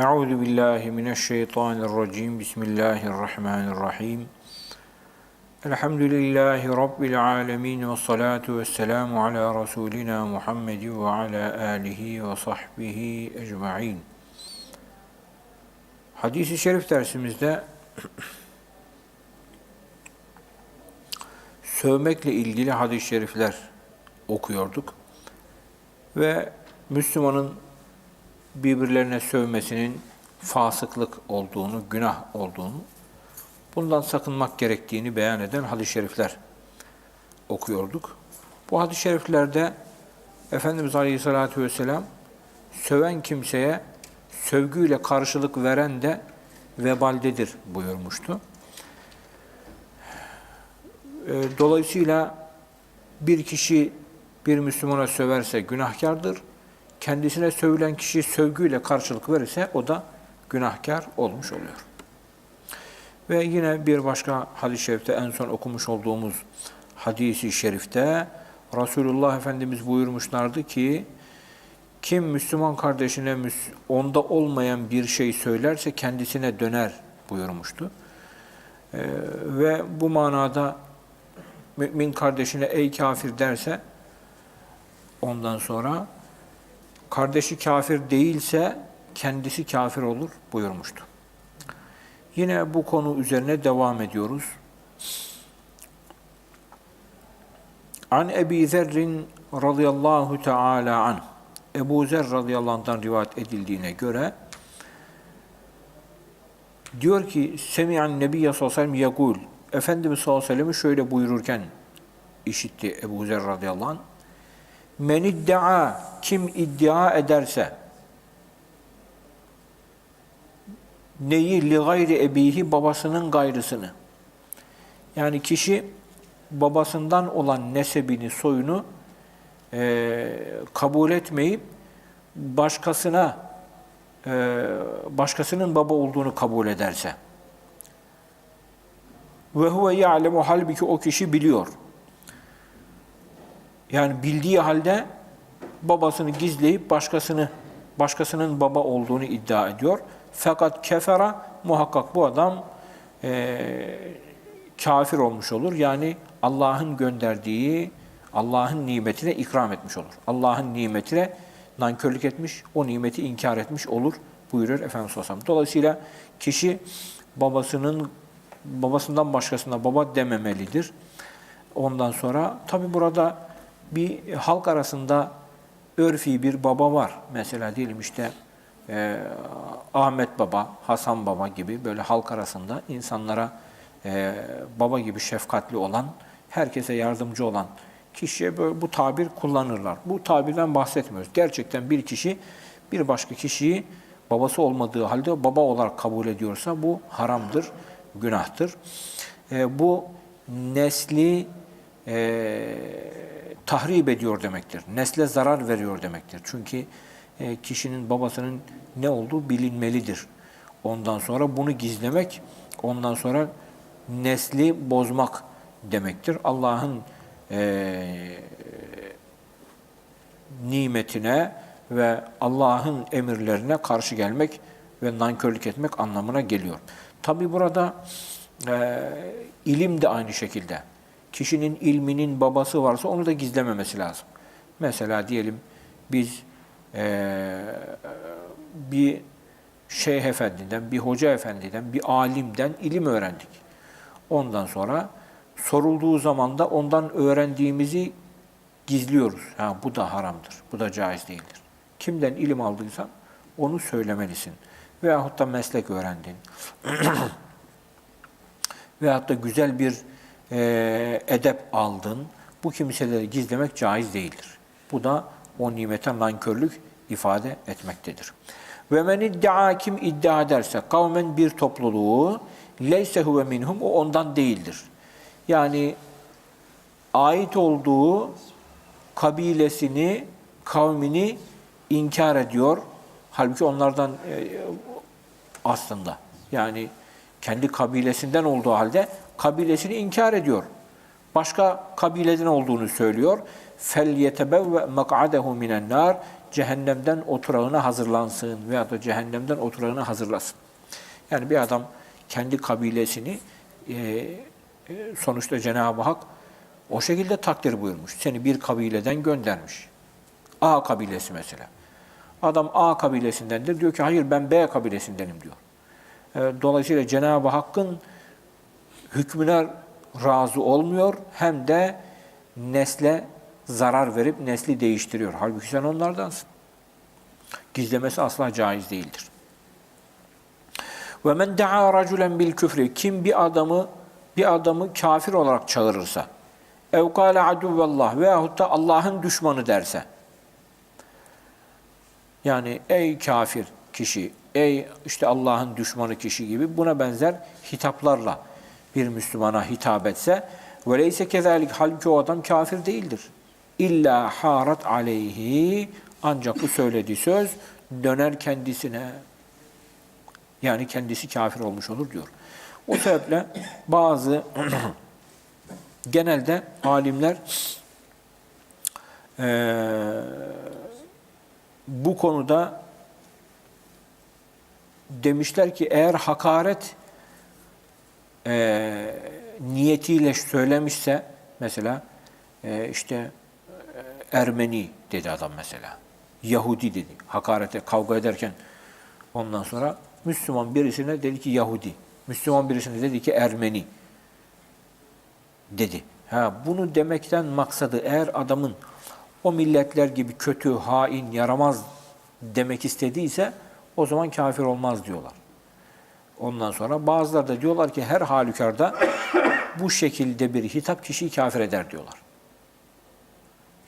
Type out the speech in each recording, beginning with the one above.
Euzu billahi mineşşeytanirracim. Bismillahirrahmanirrahim. Elhamdülillahi rabbil alamin ve salatu vesselamu ala rasulina Muhammed ve ala alihi ve sahbihi ecmaîn. Hadis-i şerif dersimizde sövmekle ilgili hadis-i şerifler okuyorduk. Ve Müslümanın birbirlerine sövmesinin fasıklık olduğunu, günah olduğunu, bundan sakınmak gerektiğini beyan eden hadis-i şerifler okuyorduk. Bu hadis-i şeriflerde Efendimiz Aleyhisselatü Vesselam söven kimseye sövgüyle karşılık veren de vebaldedir buyurmuştu. Ee, Dolayısıyla bir kişi bir Müslümana söverse günahkardır. Kendisine sövülen kişi sövgüyle karşılık verirse o da günahkar olmuş oluyor. Ve yine bir başka hadis-i şerifte en son okumuş olduğumuz hadisi şerifte Resulullah Efendimiz buyurmuşlardı ki kim Müslüman kardeşine onda olmayan bir şey söylerse kendisine döner buyurmuştu. Ee, ve bu manada mümin kardeşine ey kafir derse ondan sonra kardeşi kafir değilse kendisi kafir olur buyurmuştu. Yine bu konu üzerine devam ediyoruz. An Ebi Zerrin radıyallahu teala an. Ebu Zer radıyallahu anh'tan rivayet edildiğine göre diyor ki Semi'an Nebiye sallallahu aleyhi ve sellem yekul Efendimiz sallallahu aleyhi ve sellem şöyle buyururken işitti Ebu Zer radıyallahu anh. Men iddia kim iddia ederse neyi li gayri ebihi babasının gayrısını yani kişi babasından olan nesebini, soyunu e, kabul etmeyip başkasına e, başkasının baba olduğunu kabul ederse ve huve ya'lemu halbuki o kişi biliyor. Yani bildiği halde babasını gizleyip başkasını başkasının baba olduğunu iddia ediyor. Fakat kefera muhakkak bu adam e, kafir olmuş olur. Yani Allah'ın gönderdiği Allah'ın nimetine ikram etmiş olur. Allah'ın nimetine nankörlük etmiş, o nimeti inkar etmiş olur buyuruyor Efendimiz Aleyhisselam. Dolayısıyla kişi babasının babasından başkasına baba dememelidir. Ondan sonra tabi burada bir halk arasında örfi bir baba var. Mesela diyelim işte e, Ahmet Baba, Hasan Baba gibi böyle halk arasında insanlara e, baba gibi şefkatli olan, herkese yardımcı olan kişiye böyle bu tabir kullanırlar. Bu tabirden bahsetmiyoruz. Gerçekten bir kişi bir başka kişiyi babası olmadığı halde baba olarak kabul ediyorsa bu haramdır, günahtır. E, bu nesli e, tahrip ediyor demektir. Nesle zarar veriyor demektir. Çünkü e, kişinin babasının ne olduğu bilinmelidir. Ondan sonra bunu gizlemek, ondan sonra nesli bozmak demektir. Allah'ın e, nimetine ve Allah'ın emirlerine karşı gelmek ve nankörlük etmek anlamına geliyor. Tabi burada e, ilim de aynı şekilde. Kişinin ilminin babası varsa onu da gizlememesi lazım. Mesela diyelim biz e, bir şeyh efendiden, bir hoca efendiden, bir alimden ilim öğrendik. Ondan sonra sorulduğu zaman da ondan öğrendiğimizi gizliyoruz. Ha, bu da haramdır, bu da caiz değildir. Kimden ilim aldıysan onu söylemelisin. Veyahut da meslek öğrendin. Veyahut da güzel bir e, edep aldın. Bu kimseleri gizlemek caiz değildir. Bu da o nimete nankörlük ifade etmektedir. Ve men iddia kim iddia ederse kavmen bir topluluğu leyse huve minhum o ondan değildir. Yani ait olduğu kabilesini, kavmini inkar ediyor. Halbuki onlardan e, aslında yani kendi kabilesinden olduğu halde kabilesini inkar ediyor. Başka kabileden olduğunu söylüyor. fel yetebevve mak'adehu minen nar cehennemden oturağına hazırlansın veya da cehennemden oturağına hazırlasın. Yani bir adam kendi kabilesini e, e, sonuçta Cenab-ı Hak o şekilde takdir buyurmuş. Seni bir kabileden göndermiş. A kabilesi mesela. Adam A kabilesindendir. Diyor ki hayır ben B kabilesindenim diyor. E, Dolayısıyla Cenab-ı Hakk'ın hükmüne razı olmuyor hem de nesle zarar verip nesli değiştiriyor. Halbuki sen onlardansın. Gizlemesi asla caiz değildir. Ve men daa raculen bil küfri kim bir adamı bir adamı kafir olarak çağırırsa ev kâle aduvallah veyahut da Allah'ın düşmanı derse yani ey kafir kişi, ey işte Allah'ın düşmanı kişi gibi buna benzer hitaplarla bir Müslümana hitap etse veleyse kezalik halbuki o adam kafir değildir. İlla harat aleyhi ancak bu söylediği söz döner kendisine. Yani kendisi kafir olmuş olur diyor. O sebeple bazı genelde alimler eee bu konuda demişler ki eğer hakaret e, niyetiyle söylemişse mesela e, işte e, Ermeni dedi adam mesela. Yahudi dedi. Hakarete kavga ederken ondan sonra Müslüman birisine dedi ki Yahudi. Müslüman birisine dedi ki Ermeni dedi. Ha, bunu demekten maksadı eğer adamın o milletler gibi kötü, hain, yaramaz demek istediyse o zaman kafir olmaz diyorlar. Ondan sonra bazıları da diyorlar ki her halükarda bu şekilde bir hitap kişiyi kafir eder diyorlar.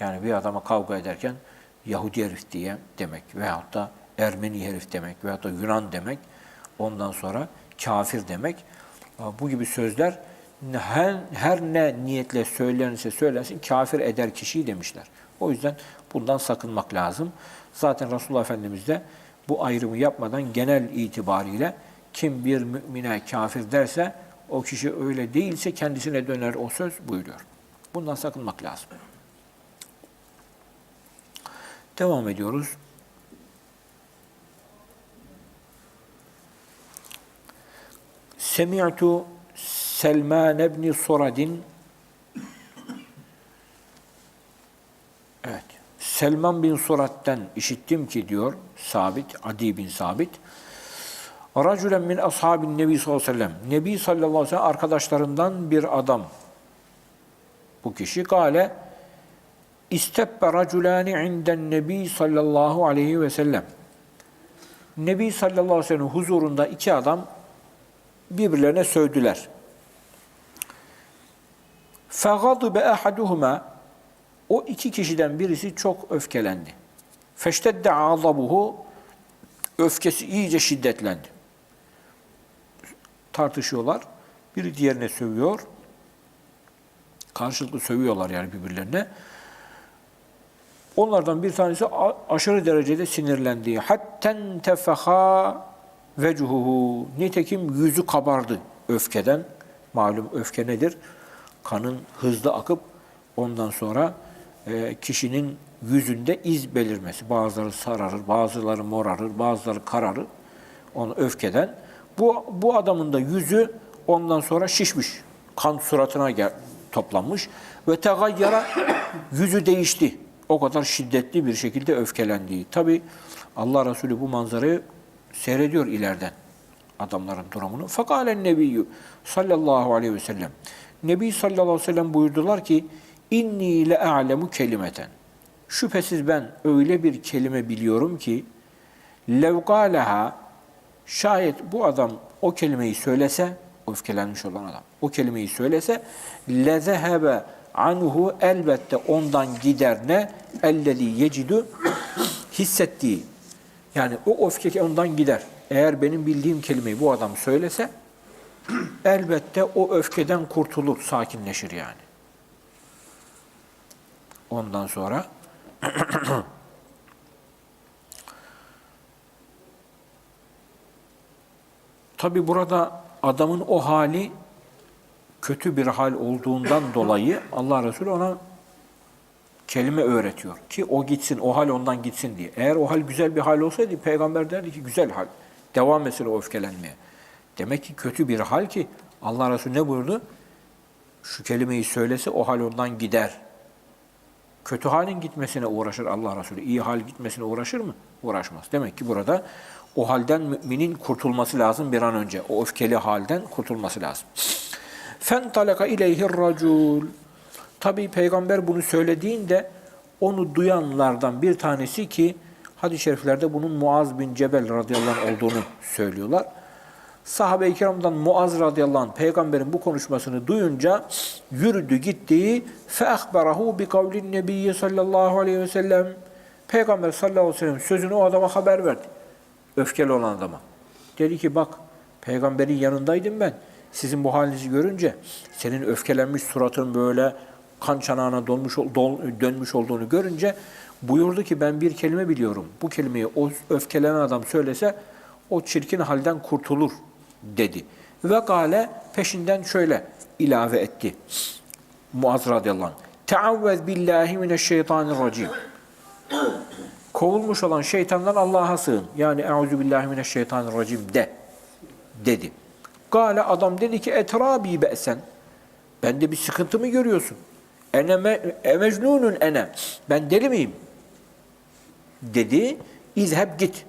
Yani bir adama kavga ederken Yahudi herif diye demek veyahut da Ermeni herif demek veyahut da Yunan demek ondan sonra kafir demek. Bu gibi sözler her, her ne niyetle söylenirse söylensin kafir eder kişiyi demişler. O yüzden bundan sakınmak lazım. Zaten Resulullah Efendimiz de bu ayrımı yapmadan genel itibariyle kim bir mümine kafir derse o kişi öyle değilse kendisine döner o söz buyuruyor. Bundan sakınmak lazım. Devam ediyoruz. Semi'tu Selman ibn Suradin Evet. Selman bin Surat'tan işittim ki diyor Sabit, Adi bin Sabit. Racülen min ashabin nebi sallallahu aleyhi ve sellem. Nebi sallallahu aleyhi ve sellem arkadaşlarından bir adam. Bu kişi gale istebbe raculani inden nebi sallallahu aleyhi ve sellem. Nebi sallallahu aleyhi ve sellem huzurunda iki adam birbirlerine sövdüler. Fagadibe ahaduhuma o iki kişiden birisi çok öfkelendi. Feştedde azabuhu öfkesi iyice şiddetlendi. Tartışıyorlar. Biri diğerine sövüyor. Karşılıklı sövüyorlar yani birbirlerine. Onlardan bir tanesi aşırı derecede sinirlendi. Hatten tefeha vecuhuhu. Nitekim yüzü kabardı öfkeden. Malum öfke nedir? Kanın hızlı akıp ondan sonra e, kişinin yüzünde iz belirmesi. Bazıları sararır, bazıları morarır, bazıları kararır. Onu öfkeden. Bu, bu adamın da yüzü ondan sonra şişmiş. Kan suratına gel, toplanmış. Ve tegayyara yüzü değişti. O kadar şiddetli bir şekilde öfkelendiği. Tabi Allah Resulü bu manzarayı seyrediyor ileriden adamların durumunu. Fakalen nebiyyü sallallahu aleyhi ve sellem. Nebi sallallahu aleyhi ve sellem buyurdular ki inni le a'lemu kelimeten. Şüphesiz ben öyle bir kelime biliyorum ki levgaleha şayet bu adam o kelimeyi söylese öfkelenmiş olan adam o kelimeyi söylese lezehebe anhu elbette ondan gider ne ellezî yecidu hissettiği yani o öfke ondan gider. Eğer benim bildiğim kelimeyi bu adam söylese elbette o öfkeden kurtulur, sakinleşir yani. Ondan sonra tabi burada adamın o hali kötü bir hal olduğundan dolayı Allah Resulü ona kelime öğretiyor ki o gitsin, o hal ondan gitsin diye. Eğer o hal güzel bir hal olsaydı peygamber derdi ki güzel hal. Devam etsin o öfkelenmeye. Demek ki kötü bir hal ki Allah Resulü ne buyurdu? Şu kelimeyi söylese o hal ondan gider. Kötü halin gitmesine uğraşır Allah Resulü. İyi hal gitmesine uğraşır mı? Uğraşmaz. Demek ki burada o halden müminin kurtulması lazım bir an önce. O öfkeli halden kurtulması lazım. Fentalaka ileyhir racul. Tabii peygamber bunu söylediğinde onu duyanlardan bir tanesi ki hadis-i şeriflerde bunun Muaz bin Cebel radıyallahu anh olduğunu söylüyorlar. Sahabe-i kiramdan Muaz radıyallahu anh peygamberin bu konuşmasını duyunca yürüdü gitti. فَاَخْبَرَهُ بِقَوْلِ النَّبِيِّ sallallahu aleyhi ve sellem. Peygamber sallallahu aleyhi ve sellem sözünü o adama haber verdi. Öfkeli olan adama. Dedi ki bak peygamberin yanındaydım ben. Sizin bu halinizi görünce senin öfkelenmiş suratın böyle kan çanağına dolmuş, dol, dönmüş olduğunu görünce buyurdu ki ben bir kelime biliyorum. Bu kelimeyi o öfkelenen adam söylese o çirkin halden kurtulur dedi. Ve gale peşinden şöyle ilave etti. Muaz radıyallahu anh. Teavvez billahi mineşşeytanirracim. Kovulmuş olan şeytandan Allah'a sığın. Yani euzu billahi mineşşeytanirracim de dedi. Gale adam dedi ki etrabi be'sen. Bende bir sıkıntı mı görüyorsun? Ene me- emecnunun ene. Ben deli miyim? Dedi. İzheb git.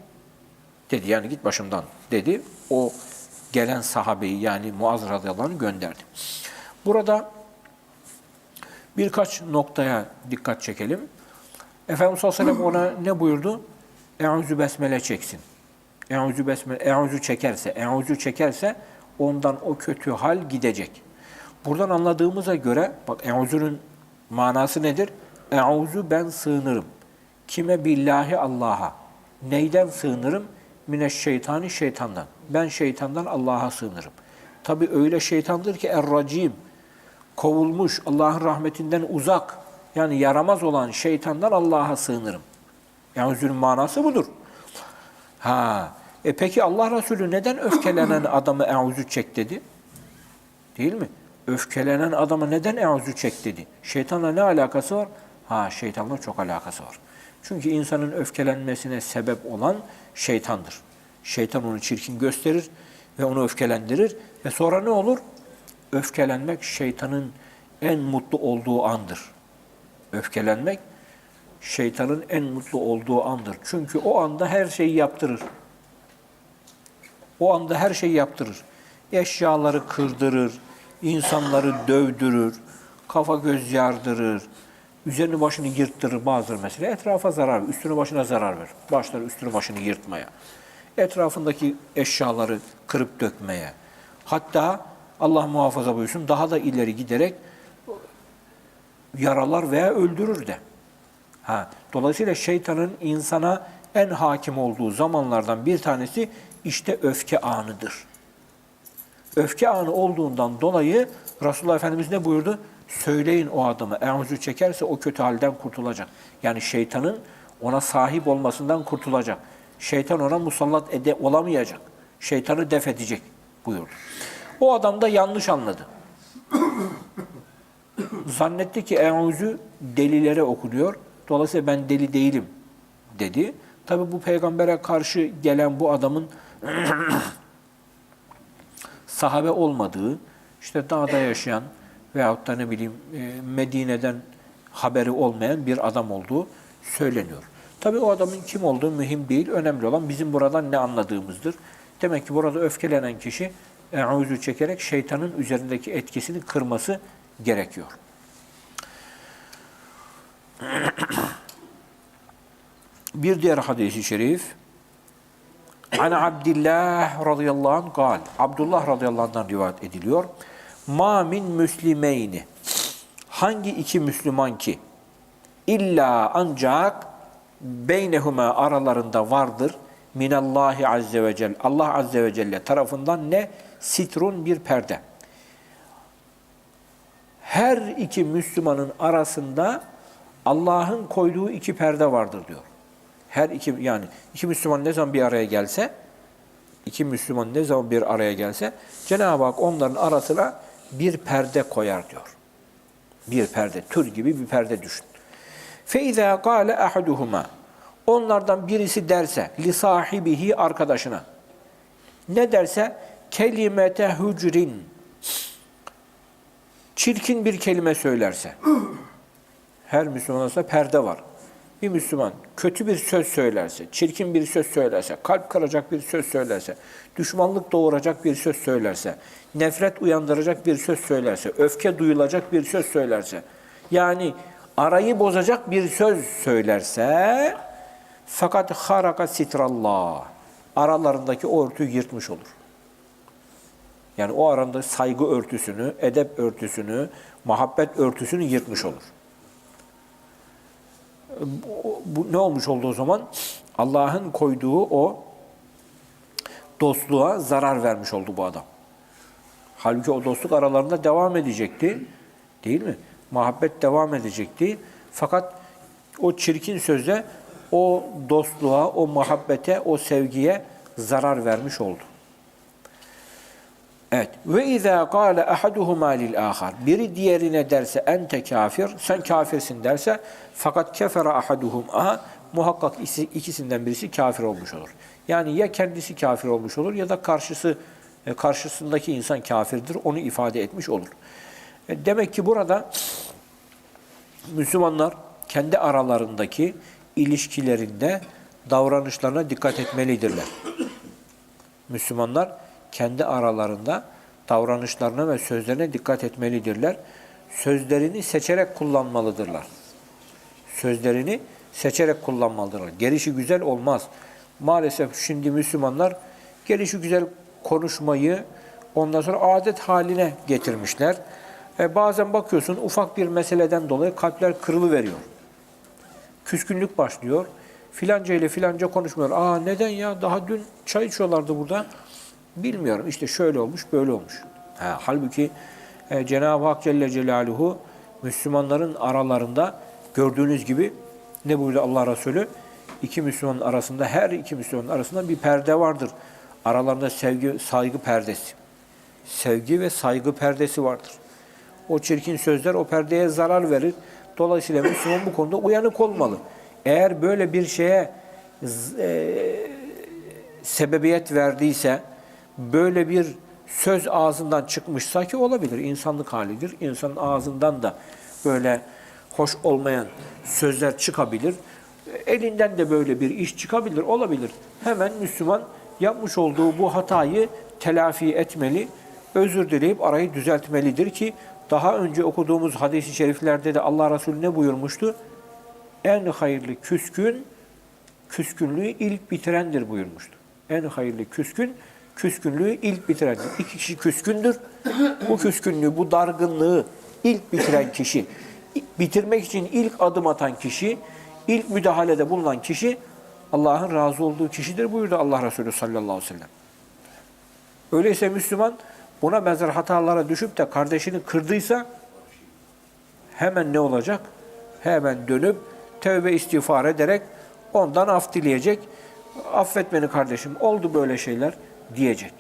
Dedi yani git başımdan dedi. O gelen sahabeyi yani Muaz radıyallahu gönderdi. Burada birkaç noktaya dikkat çekelim. Efendimiz sallallahu aleyhi ve sellem ona ne buyurdu? Eûzü besmele çeksin. Eûzü besmele, eûzü çekerse, eûzü çekerse ondan o kötü hal gidecek. Buradan anladığımıza göre, bak eûzünün manası nedir? Eûzü ben sığınırım. Kime? Billahi Allah'a. Neyden sığınırım? Mineşşeytani şeytandan. Ben şeytandan Allah'a sığınırım. Tabi öyle şeytandır ki er-racim, kovulmuş, Allah'ın rahmetinden uzak, yani yaramaz olan şeytandan Allah'a sığınırım. Yani özürün manası budur. Ha, e peki Allah Resulü neden öfkelenen adamı eûzü çek dedi? Değil mi? Öfkelenen adama neden eûzü çek dedi? Şeytanla ne alakası var? Ha, şeytanla çok alakası var. Çünkü insanın öfkelenmesine sebep olan şeytandır. Şeytan onu çirkin gösterir ve onu öfkelendirir ve sonra ne olur? Öfkelenmek şeytanın en mutlu olduğu andır. Öfkelenmek şeytanın en mutlu olduğu andır. Çünkü o anda her şeyi yaptırır. O anda her şeyi yaptırır. Eşyaları kırdırır, insanları dövdürür, kafa göz yardırır, üzerini başını yırttırır bazıları mesela. Etrafa zarar, üstünü başına zarar verir. Başlar üstünü başını yırtmaya. Etrafındaki eşyaları kırıp dökmeye. Hatta Allah muhafaza buyursun daha da ileri giderek yaralar veya öldürür de. Ha, dolayısıyla şeytanın insana en hakim olduğu zamanlardan bir tanesi işte öfke anıdır. Öfke anı olduğundan dolayı Resulullah Efendimiz ne buyurdu? Söyleyin o adamı, eğuzu çekerse o kötü halden kurtulacak. Yani şeytanın ona sahip olmasından kurtulacak. Şeytan ona musallat ede olamayacak. Şeytanı def edecek buyurdu. O adam da yanlış anladı. Zannetti ki eûzü delilere okunuyor. Dolayısıyla ben deli değilim dedi. Tabi bu peygambere karşı gelen bu adamın sahabe olmadığı, işte dağda yaşayan veyahut da ne bileyim e, Medine'den haberi olmayan bir adam olduğu söyleniyor. Tabi o adamın kim olduğu mühim değil. Önemli olan bizim buradan ne anladığımızdır. Demek ki burada öfkelenen kişi eûzü çekerek şeytanın üzerindeki etkisini kırması gerekiyor. Bir diğer hadisi şerif An Abdullah radıyallahu anh gal. Abdullah radıyallahu anh'dan rivayet ediliyor. Ma min müslimeyni. Hangi iki Müslüman ki illa ancak beynehuma aralarında vardır minallahi azze ve celle. Allah azze ve celle tarafından ne? Sitrun bir perde Her iki Müslümanın arasında Allah'ın koyduğu iki perde vardır diyor. Her iki yani iki Müslüman ne zaman bir araya gelse, iki Müslüman ne zaman bir araya gelse Cenab-ı Hak onların arasına bir perde koyar diyor. Bir perde, tür gibi bir perde düşün. فَاِذَا قَالَ اَحَدُهُمَا Onlardan birisi derse, li sahibihi arkadaşına. Ne derse? Kelimete hücrin. Çirkin bir kelime söylerse. Her Müslümansa perde var. Bir Müslüman kötü bir söz söylerse, çirkin bir söz söylerse, kalp kıracak bir söz söylerse, düşmanlık doğuracak bir söz söylerse, nefret uyandıracak bir söz söylerse, öfke duyulacak bir söz söylerse, yani arayı bozacak bir söz söylerse, fakat haraka sitrallah, aralarındaki örtüyü yırtmış olur. Yani o aranda saygı örtüsünü, edep örtüsünü, muhabbet örtüsünü yırtmış olur. Bu, bu ne olmuş oldu o zaman? Allah'ın koyduğu o dostluğa zarar vermiş oldu bu adam. Halbuki o dostluk aralarında devam edecekti. Değil mi? Muhabbet devam edecekti. Fakat o çirkin sözle o dostluğa, o muhabbete, o sevgiye zarar vermiş oldu. Evet. Ve izâ kâle ahaduhumâ lil âhar. Biri diğerine derse ente kafir, sen kafirsin derse fakat kefere ahaduhum aha muhakkak ikisi- ikisinden birisi kafir olmuş olur. Yani ya kendisi kafir olmuş olur ya da karşısı e, karşısındaki insan kafirdir. Onu ifade etmiş olur. E, Demek ki burada Müslümanlar kendi aralarındaki ilişkilerinde davranışlarına dikkat etmelidirler. Müslümanlar kendi aralarında davranışlarına ve sözlerine dikkat etmelidirler. Sözlerini seçerek kullanmalıdırlar. Sözlerini seçerek kullanmalıdırlar. Gelişi güzel olmaz. Maalesef şimdi Müslümanlar gelişi güzel konuşmayı ondan sonra adet haline getirmişler. E bazen bakıyorsun ufak bir meseleden dolayı kalpler kırılıveriyor. Küskünlük başlıyor. Filanca ile filanca konuşmuyor. Aa neden ya? Daha dün çay içiyorlardı burada. Bilmiyorum. İşte şöyle olmuş, böyle olmuş. Ha, halbuki e, Cenab-ı Hak Celle Celaluhu Müslümanların aralarında gördüğünüz gibi ne buyurdu Allah Resulü? İki Müslümanın arasında, her iki Müslümanın arasında bir perde vardır. Aralarında sevgi, saygı perdesi. Sevgi ve saygı perdesi vardır. O çirkin sözler o perdeye zarar verir. Dolayısıyla Müslüman bu konuda uyanık olmalı. Eğer böyle bir şeye e, sebebiyet verdiyse, böyle bir söz ağzından çıkmışsa ki olabilir, insanlık halidir. İnsanın ağzından da böyle hoş olmayan sözler çıkabilir. Elinden de böyle bir iş çıkabilir, olabilir. Hemen Müslüman yapmış olduğu bu hatayı telafi etmeli, özür dileyip arayı düzeltmelidir ki daha önce okuduğumuz hadis-i şeriflerde de Allah Resulü ne buyurmuştu? En hayırlı küskün, küskünlüğü ilk bitirendir buyurmuştu. En hayırlı küskün, küskünlüğü ilk bitirendir. İki kişi küskündür. Bu küskünlüğü, bu dargınlığı ilk bitiren kişi, bitirmek için ilk adım atan kişi, ilk müdahalede bulunan kişi Allah'ın razı olduğu kişidir buyurdu Allah Resulü sallallahu aleyhi ve sellem. Öyleyse Müslüman buna benzer hatalara düşüp de kardeşini kırdıysa hemen ne olacak? Hemen dönüp tövbe istiğfar ederek ondan af dileyecek. Affet beni kardeşim oldu böyle şeyler diyecek.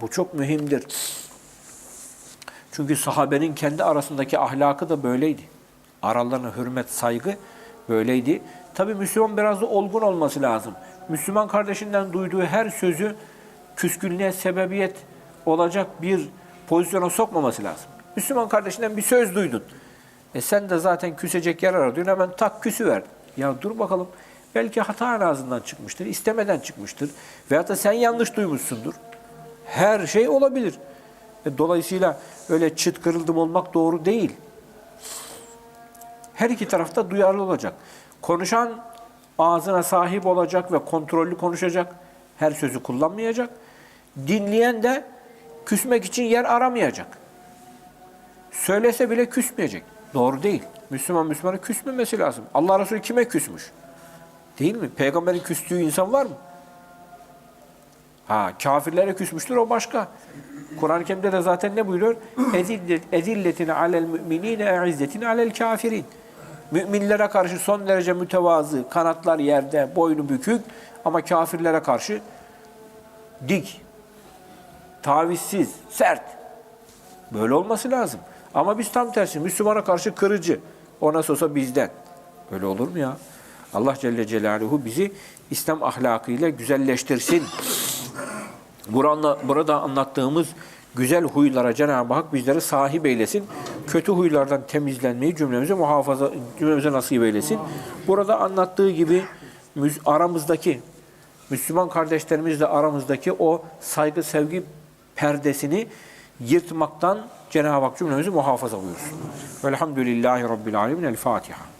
Bu çok mühimdir. Çünkü sahabenin kendi arasındaki ahlakı da böyleydi. Aralarına hürmet, saygı böyleydi. Tabi Müslüman biraz da olgun olması lazım. Müslüman kardeşinden duyduğu her sözü küskünlüğe sebebiyet olacak bir pozisyona sokmaması lazım. Müslüman kardeşinden bir söz duydun. E sen de zaten küsecek yer arıyorsun hemen tak küsü ver. Ya dur bakalım. Belki hata ağzından çıkmıştır, istemeden çıkmıştır. Veyahut da sen yanlış duymuşsundur. Her şey olabilir. E, Dolayısıyla öyle çıt kırıldım olmak doğru değil. Her iki tarafta duyarlı olacak. Konuşan ağzına sahip olacak ve kontrollü konuşacak. Her sözü kullanmayacak. Dinleyen de küsmek için yer aramayacak. Söylese bile küsmeyecek. Doğru değil. Müslüman Müslümana küsmemesi lazım. Allah Resulü kime küsmüş? Değil mi? Peygamberin küstüğü insan var mı? Ha, kafirlere küsmüştür o başka. Kur'an-ı Kerim'de de zaten ne buyuruyor? Ezillet, ezilletine alel müminine izzetine alel kafirin. Müminlere karşı son derece mütevazı, kanatlar yerde, boynu bükük ama kafirlere karşı dik, tavizsiz, sert. Böyle olması lazım. Ama biz tam tersi, Müslümana karşı kırıcı. O nasıl olsa bizden. Öyle olur mu ya? Allah Celle Celaluhu bizi İslam ahlakıyla güzelleştirsin. Burada, burada anlattığımız güzel huylara Cenab-ı Hak bizleri sahip eylesin. Kötü huylardan temizlenmeyi cümlemize muhafaza, cümlemize nasip eylesin. Burada anlattığı gibi aramızdaki, Müslüman kardeşlerimizle aramızdaki o saygı, sevgi perdesini yırtmaktan Cenab-ı Hak cümlemizi muhafaza buyursun. Velhamdülillahi Rabbil Alemin. El Fatiha.